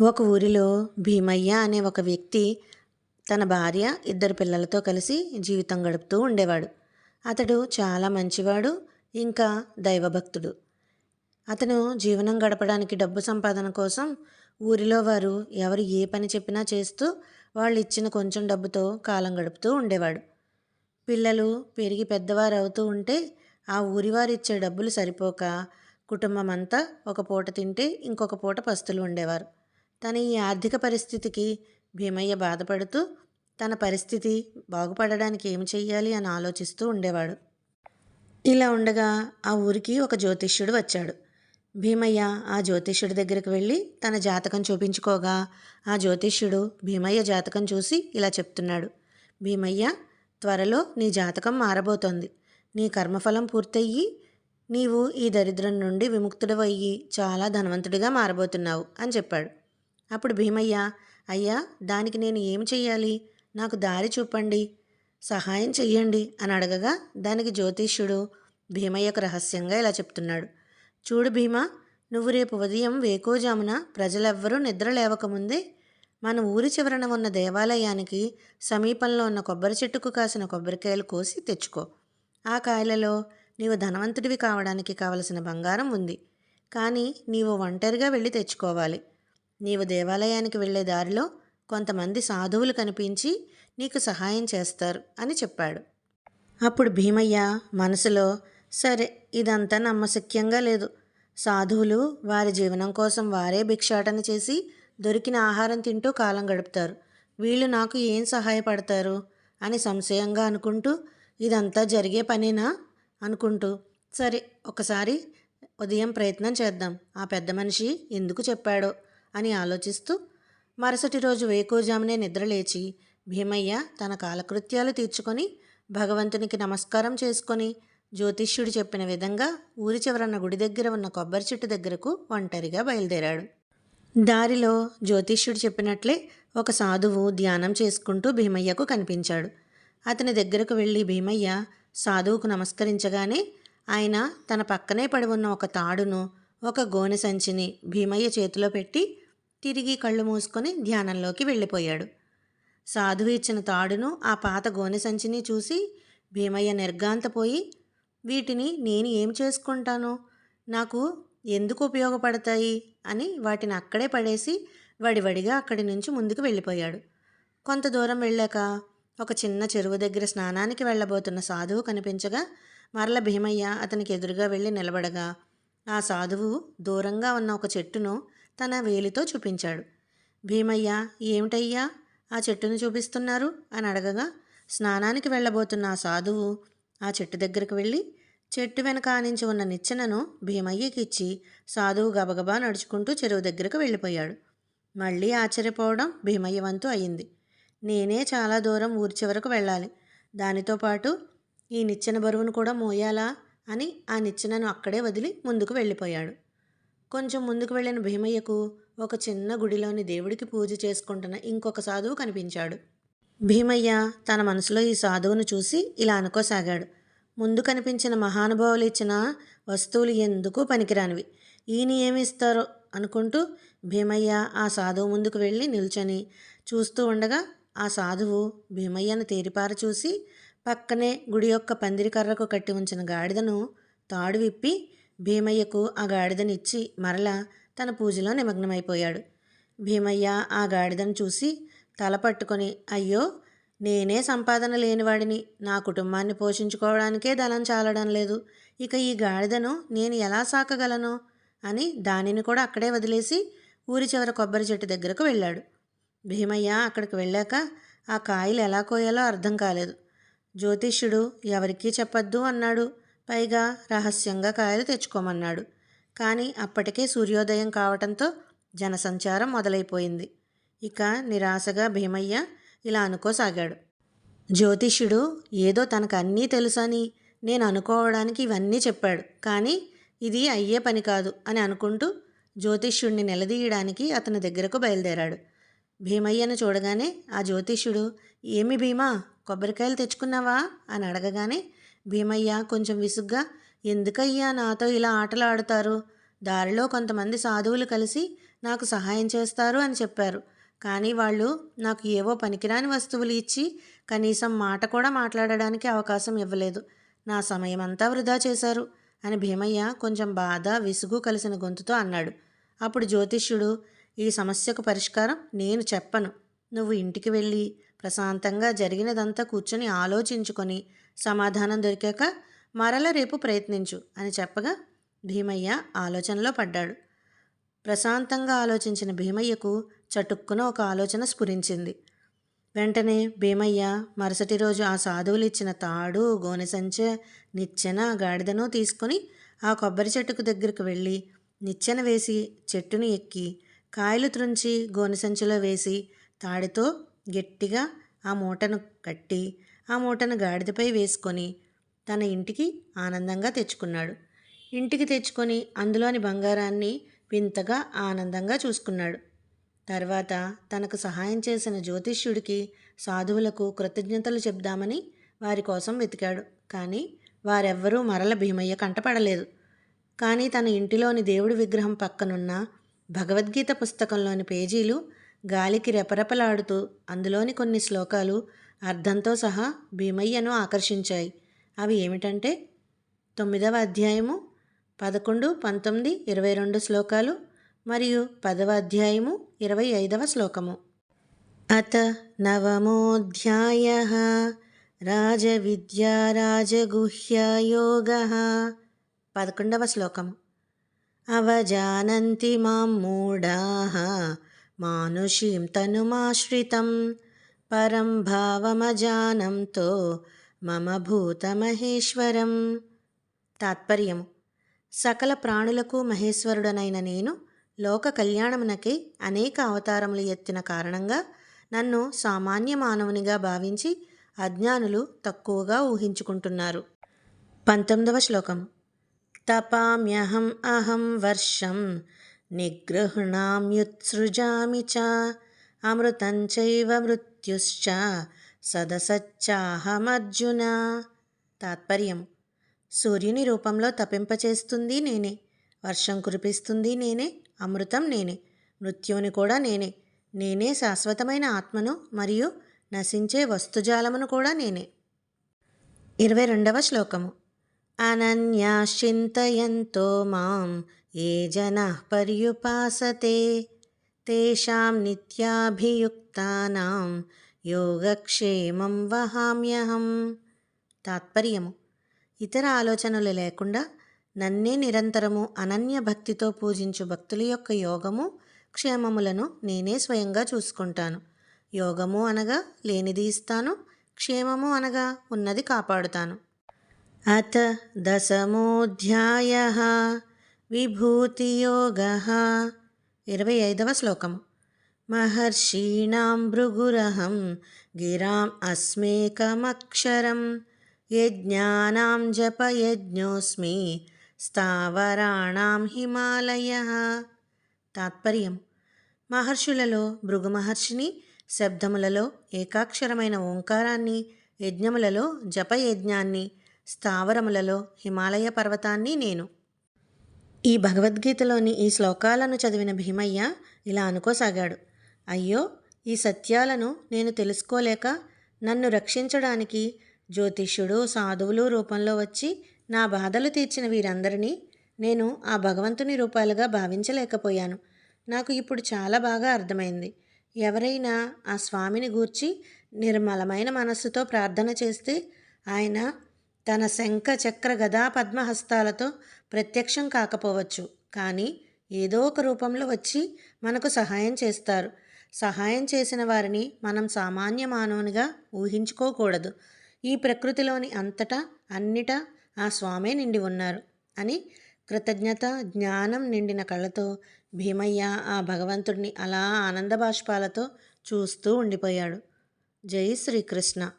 ఒక ఊరిలో భీమయ్య అనే ఒక వ్యక్తి తన భార్య ఇద్దరు పిల్లలతో కలిసి జీవితం గడుపుతూ ఉండేవాడు. అతడు చాలా మంచివాడు ఇంకా దైవభక్తుడు. అతను జీవనం గడపడానికి డబ్బు సంపాదన కోసం ఊరిలో వారు ఎవరు ఏ పని చెప్పినా చేస్తూ వాళ్ళు ఇచ్చిన కొంచెం డబ్బుతో కాలం గడుపుతూ ఉండేవాడు. పిల్లలు పెరిగి పెద్దవారు అవుతూ ఉంటే ఆ ఊరివారు ఇచ్చే డబ్బులు సరిపోక కుటుంబం అంతా ఒక పూట తింటే ఇంకొక పూట పస్తులు ఉండేవారు. తన ఈ ఆర్థిక పరిస్థితికి భీమయ్య బాధపడుతూ తన పరిస్థితి బాగుపడడానికి ఏమి చెయ్యాలి అని ఆలోచిస్తూ ఉండేవాడు. ఇలా ఉండగా ఆ ఊరికి ఒక జ్యోతిష్యుడు వచ్చాడు. భీమయ్య ఆ జ్యోతిష్యుడి దగ్గరికి వెళ్ళి తన జాతకం చూపించుకోగా ఆ జ్యోతిష్యుడు భీమయ్య జాతకం చూసి ఇలా చెప్తున్నాడు. భీమయ్య త్వరలో నీ జాతకం మారబోతోంది. నీ కర్మఫలం పూర్తయ్యి నీవు ఈ దరిద్రం నుండి విముక్తుడవయ్యి చాలా ధనవంతుడిగా మారబోతున్నావు అని చెప్పాడు. అప్పుడు భీమయ్య అయ్యా దానికి నేను ఏమి చెయ్యాలి? నాకు దారి చూపండి. సహాయం చెయ్యండి అని అడగగా దానికి జ్యోతిష్యుడు భీమయ్యకు రహస్యంగా ఇలా చెప్తున్నాడు. చూడు భీమా నువ్వు రేపు ఉదయం వేకోజామున ప్రజలెవ్వరూ నిద్ర లేవకముందే మన ఊరి చివరన ఉన్న దేవాలయానికి సమీపంలో ఉన్న కొబ్బరి చెట్టుకు కాసిన కొబ్బరికాయలు కోసి తెచ్చుకో. ఆ కాయలలో నీవు ధనవంతుడివి కావడానికి కావలసిన బంగారం ఉంది. కానీ నీవు ఒంటరిగా వెళ్ళి తెచ్చుకోవాలి. నీవు దేవాలయానికి వెళ్ళే దారిలో కొంతమంది సాధువులు కనిపించి నీకు సహాయం చేస్తారు అని చెప్పాడు. అప్పుడు భీమయ్య మనసులో సరే ఇదంతా నమ్మశక్యంగా లేదు. సాధువులు వారి జీవనం కోసం వారే భిక్షాటన చేసి దొరికిన ఆహారం తింటూ కాలం గడుపుతారు. వీళ్ళు నాకు ఏం సహాయపడతారు అని సంశయంగా అనుకుంటూ ఇదంతా జరిగే పనేనా? అనుకుంటూ సరే ఒకసారి ఉదయం ప్రయత్నం చేద్దాం. ఆ పెద్ద మనిషి ఎందుకు చెప్పాడో అని ఆలోచిస్తూ మరుసటి రోజు వేకోజామునే నిద్రలేచి భీమయ్య తన కాలకృత్యాలు తీర్చుకొని భగవంతునికి నమస్కారం చేసుకొని జ్యోతిష్యుడు చెప్పిన విధంగా ఊరి చివరన్న గుడి దగ్గర ఉన్న కొబ్బరి చెట్టు దగ్గరకు ఒంటరిగా బయలుదేరాడు. దారిలో జ్యోతిష్యుడు చెప్పినట్లే ఒక సాధువు ధ్యానం చేసుకుంటూ భీమయ్యకు కనిపించాడు. అతని దగ్గరకు వెళ్ళి భీమయ్య సాధువుకు నమస్కరించగానే ఆయన తన పక్కనే పడి ఉన్న ఒక తాడును ఒక గోనె సంచిని భీమయ్య చేతిలో పెట్టి తిరిగి కళ్ళు మూసుకొని ధ్యానంలోకి వెళ్ళిపోయాడు. సాధువు ఇచ్చిన తాడును ఆ పాత గోనె సంచిని చూసి భీమయ్య నిర్గాంతపోయి వీటిని నేను ఏం చేసుకుంటాను? నాకు ఎందుకు ఉపయోగపడతాయి? అని వాటిని అక్కడే పడేసి వడివడిగా అక్కడి నుంచి ముందుకు వెళ్ళిపోయాడు. కొంత దూరం వెళ్ళాక ఒక చిన్న చెరువు దగ్గర స్నానానికి వెళ్ళబోతున్న సాధువు కనిపించగా మరల భీమయ్య అతనికి ఎదురుగా వెళ్ళి నిలబడగా ఆ సాధువు దూరంగా ఉన్న ఒక చెట్టును తన వేలితో చూపించాడు. భీమయ్య ఏమిటయ్యా? ఆ చెట్టును చూపిస్తున్నారు? అని అడగగా స్నానానికి వెళ్ళబోతున్న ఆ సాధువు ఆ చెట్టు దగ్గరకు వెళ్ళి చెట్టు వెనక ఆనించి ఉన్న నిచ్చెనను భీమయ్యకి ఇచ్చి సాధువు గబగబా నడుచుకుంటూ చెరువు దగ్గరకు వెళ్ళిపోయాడు. మళ్ళీ ఆశ్చర్యపోవడం భీమయ్య వంతు అయింది. నేనే చాలా దూరం ఊరి చివరకు వెళ్ళాలి. దానితో పాటు ఈ నిచ్చెన బరువును కూడా మోయాలా? అని ఆ నిచ్చెనను అక్కడే వదిలి ముందుకు వెళ్ళిపోయాడు. కొంచెం ముందుకు వెళ్ళిన భీమయ్యకు ఒక చిన్న గుడిలోని దేవుడికి పూజ చేసుకుంటున్న ఇంకొక సాధువు కనిపించాడు. భీమయ్య తన మనసులో ఈ సాధువును చూసి ఇలా అనుకోసాగాడు. ముందు కనిపించిన మహానుభావులు ఇచ్చిన వస్తువులు ఎందుకు పనికిరానివి? ఈయన ఏమిస్తారో అనుకుంటూ భీమయ్య ఆ సాధువు ముందుకు వెళ్ళి నిల్చొని చూస్తూ ఉండగా ఆ సాధువు భీమయ్యను తేరిపార చూసి పక్కనే గుడి యొక్క పందిరి కర్రకు కట్టి ఉంచిన గాడిదను తాడు విప్పి భీమయ్యకు ఆ గాడిదనిచ్చి మరలా తన పూజలో నిమగ్నమైపోయాడు. భీమయ్య ఆ గాడిదను చూసి తల పట్టుకొని అయ్యో నేనే సంపాదన లేనివాడిని. నా కుటుంబాన్ని పోషించుకోవడానికే ధనం చాలడం లేదు. ఇక ఈ గాడిదను నేను ఎలా సాకగలను? అని దానిని కూడా అక్కడే వదిలేసి ఊరి చివర కొబ్బరి చెట్టు దగ్గరకు వెళ్ళాడు. భీమయ్య అక్కడికి వెళ్ళాక ఆ కాయలు ఎలా కోయాలో అర్థం కాలేదు. జ్యోతిష్యుడు ఎవరికీ చెప్పొద్దు అన్నాడు. పైగా రహస్యంగా కాయలు తెచ్చుకోమన్నాడు. కానీ అప్పటికే సూర్యోదయం కావటంతో జనసంచారం మొదలైపోయింది. ఇక నిరాశగా భీమయ్య ఇలా అనుకోసాగాడు. జ్యోతిష్యుడు ఏదో తనకు అన్నీ తెలుసని నేను అనుకోవడానికి ఇవన్నీ చెప్పాడు. కానీ ఇది అయ్యే పని కాదు అని అనుకుంటూ జ్యోతిష్యుడిని నిలదీయడానికి అతని దగ్గరకు బయలుదేరాడు. భీమయ్యను చూడగానే ఆ జ్యోతిష్యుడు ఏమి భీమా కొబ్బరికాయలు తెచ్చుకున్నావా? అని అడగగానే భీమయ్య కొంచెం విసుగ్గా ఎందుకయ్యా నాతో ఇలా ఆటలు ఆడతారు దారిలో కొంతమంది సాధువులు కలిసి నాకు సహాయం చేస్తారు అని చెప్పారు. కానీ వాళ్ళు నాకు ఏవో పనికిరాని వస్తువులు ఇచ్చి కనీసం మాట కూడా మాట్లాడడానికి అవకాశం ఇవ్వలేదు. నా సమయం అంతా వృధా చేశారు అని భీమయ్య కొంచెం బాధ విసుగు కలిసిన గొంతుతో అన్నాడు. అప్పుడు జ్యోతిష్యుడు ఈ సమస్యకు పరిష్కారం నేను చెప్పను. నువ్వు ఇంటికి వెళ్ళి ప్రశాంతంగా జరిగినదంతా కూర్చొని ఆలోచించుకొని సమాధానం దొరికాక మరల రేపు ప్రయత్నించు అని చెప్పగా భీమయ్య ఆలోచనలో పడ్డాడు. ప్రశాంతంగా ఆలోచించిన భీమయ్యకు చటుక్కున ఒక ఆలోచన స్ఫురించింది. వెంటనే భీమయ్య మరుసటి రోజు ఆ సాధువులు ఇచ్చిన తాడు గోనె సంచె నిచ్చెన గాడిదను తీసుకొని ఆ కొబ్బరి చెట్టుకు దగ్గరకు వెళ్ళి నిచ్చెన వేసి చెట్టుని ఎక్కి కాయలు త్రుంచి గోనె సంచిలో వేసి తాడితో గట్టిగా ఆ మూటను కట్టి ఆ మూటను గాడిదపై వేసుకొని తన ఇంటికి ఆనందంగా తెచ్చుకున్నాడు. ఇంటికి తెచ్చుకొని అందులోని బంగారాన్ని వింతగా ఆనందంగా చూసుకున్నాడు. తర్వాత తనకు సహాయం చేసిన జ్యోతిష్యుడికి సాధువులకు కృతజ్ఞతలు చెప్దామని వారి కోసం వెతికాడు. కానీ వారెవ్వరూ మరల భీమయ్య కంటపడలేదు కానీ తన ఇంటిలోని దేవుడి విగ్రహం పక్కనున్న భగవద్గీత పుస్తకంలోని పేజీలు గాలికి రెపరెపలాడుతూ అందులోని కొన్ని శ్లోకాలు అర్థంతో సహా భీమయ్యను ఆకర్షించాయి. అవి ఏమిటంటే తొమ్మిదవ అధ్యాయము పదకొండు పంతొమ్మిది ఇరవై రెండు శ్లోకాలు మరియు పదవ అధ్యాయము ఇరవై ఐదవ శ్లోకము. అత నవమోధ్యాయ రాజవిద్యా రాజగుహ్యయోగ పదకొండవ శ్లోకము. అవజానంతి మాం మూఢా మానుషీం తనుమాశ్రితం పరం భావమజానంతో మమ భూతమహేశ్వరం తాత్పర్యము సకల ప్రాణులకు మహేశ్వరుడనైన నేను లోక కళ్యాణమునకై అనేక అవతారములు ఎత్తిన కారణంగా నన్ను సామాన్య మానవునిగా భావించి అజ్ఞానులు తక్కువగా ఊహించుకుంటున్నారు। పంతొమ్మిదవ శ్లోకం। తపామ్యహం అహం వర్షం నిగృహణామ్యుత్సృజామి చ అమృతంచైవ మృత్యుశ్చ సదసచ్చాహమర్జున తాత్పర్యం సూర్యుని రూపంలో తపింపచేస్తుంది నేనే వర్షం కురిపిస్తుంది నేనే అమృతం నేనే మృత్యువుని కూడా నేనే నేనే శాశ్వతమైన ఆత్మను మరియు నశించే వస్తుజాలమును కూడా నేనే. ఇరవై రెండవ శ్లోకము. అనన్యాశ్చింతయంతో మాం ఏ జన పర్యుపాసతే? తేషాం నిత్యాభియుక్తానాం యోగక్షేమం వహామ్యహం. తాత్పర్యము. ఇతర ఆలోచనలు లేకుండా నన్నే నిరంతరము అనన్య భక్తితో పూజించు భక్తుల యొక్క యోగము క్షేమములను నేనే స్వయంగా చూసుకుంటాను. యోగము అనగా లేనిది ఇస్తాను క్షేమము అనగా ఉన్నది కాపాడుతాను. అత దశమోధ్యాయ. విభూతియోగ. ఇరవై ఐదవ శ్లోకము. మహర్షీణాం భృగురహం గిరాం అస్మేకమక్షరం యజ్ఞానాం జపయజ్ఞోస్మి స్థావరాణాం హిమాలయ. తాత్పర్యం. మహర్షులలో భృగు మహర్షిని శబ్దములలో ఏకాక్షరమైన ఓంకారాన్ని యజ్ఞములలో జపయజ్ఞాన్ని స్థావరములలో హిమాలయ పర్వతాన్ని నేను ఈ భగవద్గీతలోని ఈ శ్లోకాలను చదివిన భీమయ్య ఇలా అనుకోసాగాడు. అయ్యో ఈ సత్యాలను నేను తెలుసుకోలేక నన్ను రక్షించడానికి జ్యోతిష్యుడు సాధువులు రూపంలో వచ్చి నా బాధలు తీర్చిన వీరందరినీ నేను ఆ భగవంతుని రూపాలుగా భావించలేకపోయాను. నాకు ఇప్పుడు చాలా బాగా అర్థమైంది. ఎవరైనా ఆ స్వామిని గూర్చి నిర్మలమైన మనస్సుతో ప్రార్థన చేస్తే ఆయన తన శంఖ చక్ర గదా పద్మహస్తాలతో ప్రత్యక్షం కాకపోవచ్చు. కానీ ఏదో ఒక రూపంలో వచ్చి మనకు సహాయం చేస్తారు. సహాయం చేసిన వారిని మనం సామాన్య మానవునిగా ఊహించుకోకూడదు. ఈ ప్రకృతిలోని అంతటా అన్నిటా ఆ స్వామే నిండి ఉన్నారు అని కృతజ్ఞత జ్ఞానం నిండిన కళ్ళతో భీమయ్య ఆ భగవంతుడిని అలా ఆనంద బాష్పాలతో చూస్తూ ఉండిపోయాడు. జై శ్రీకృష్ణ.